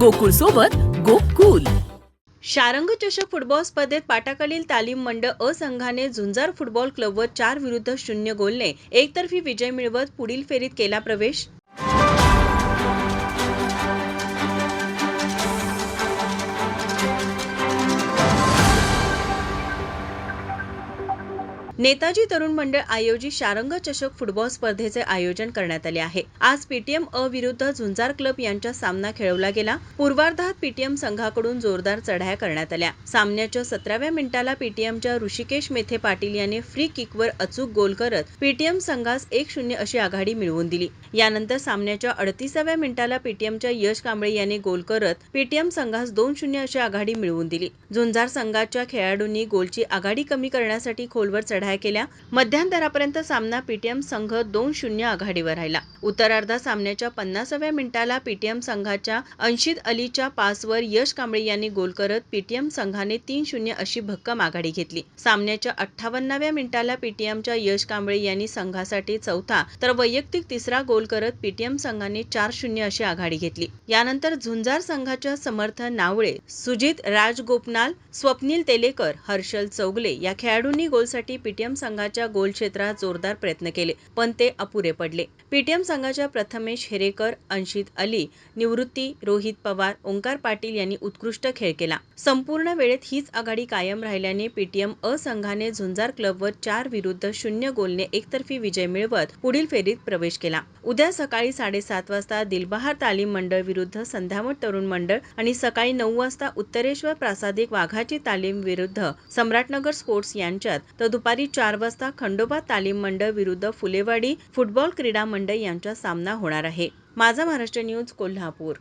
गोकुळ सोबत गोकुल. शारंग चषक फुटबॉल स्पर्धेत पाटाकडील तालीम मंडळ अ संघाने झुंजार फुटबॉल क्लबवर चार विरुद्ध शून्य गोलने एकतर्फी विजय मिळवत पुढील फेरीत केला प्रवेश. नेताजी तरुण मंडळ आयोजित शारंग चषक फुटबॉल स्पर्धेचे आयोजन करण्यात आले आहे. आज पीटीएम अ विरुद्ध झुंजार क्लब यांचा सामना खेळवला गेला. पूर्वार्धात पीटीएम संघाकडून जोरदार चढाया करण्यात आल्या. सामन्याच्या सतराव्या मिनिटाला पीटीएमच्या ऋषिकेश मेथे पाटील यांनी फ्री किकवर अचूक गोल करत पीटीएम संघास एक शून्य अशी आघाडी मिळवून दिली. यानंतर सामन्याच्या अडतीसाव्या मिनिटाला पीटीएमच्या यश कांबळे यांनी गोल करत पीटीएम संघास दोन शून्य अशी आघाडी मिळवून दिली. झुंजार संघाच्या खेळाडूंनी गोलची आघाडी कमी करण्यासाठी खोलवर चढाया लढाया केल्या. मध्यांतरापर्यंत सामना पीटीएम संघ दोन शून्य आघाडीवर राहिला. उत्तरार्धा सामन्याच्या पन्नासाव्या मिनिटाला पीटीएम संघाच्या अंशित अलीच्या पासवर यश कांबळे यांनी गोल करत पीटीएम संघाने तीन शून्य अशी भक्कम आघाडी घेतली. सामन्याच्या अठ्ठावन्नाव्या मिनिटाला पीटीएमच्या यश कांबळे यांनी संघासाठी चौथा तर वैयक्तिक तिसरा गोल करत पीटीएम संघाने चार शून्य अशी आघाडी घेतली. यानंतर झुंजार संघाच्या समर्थ नावळे सुजित राजगोपनाल स्वप्नील तेलेकर हर्षल चौगले या खेळाडूंनी गोलसाठी पीटीएम संघाच्या गोल क्षेत्रात जोरदार प्रयत्न केले पण ते अपुरे पडले. पीटीएम संघाच्या प्रथमेश हेरेकर अंशित अली निवृत्ती रोहित पवार ओंकार पाटील यांनी उत्कृष्ट खेळ केला. संपूर्ण वेळेत हीच आघाडी कायम राहिल्याने पीटीएम अ संघाने झुंजार क्लबवर चार विरुद्ध शून्य गोलने एकतर्फी विजय मिळवत पुढील फेरीत प्रवेश केला. उद्या सकाळी साडेसात वाजता दिलबहार तालीम मंडळ विरुद्ध संध्यावळ तरुण मंडळ आणि सकाळी नऊ वाजता उत्तरेश्वर प्रासादिक वाघाची तालीम विरुद्ध सम्राटनगर स्पोर्ट्स यांच्यात तर दुपारी चार वाजता खंडोबा तालीम मंडळ विरुद्ध फुलेवाडी फुटबॉल क्रीडा मंडळ यांचा सामना होणार आहे. माझा महाराष्ट्र न्यूज कोल्हापूर.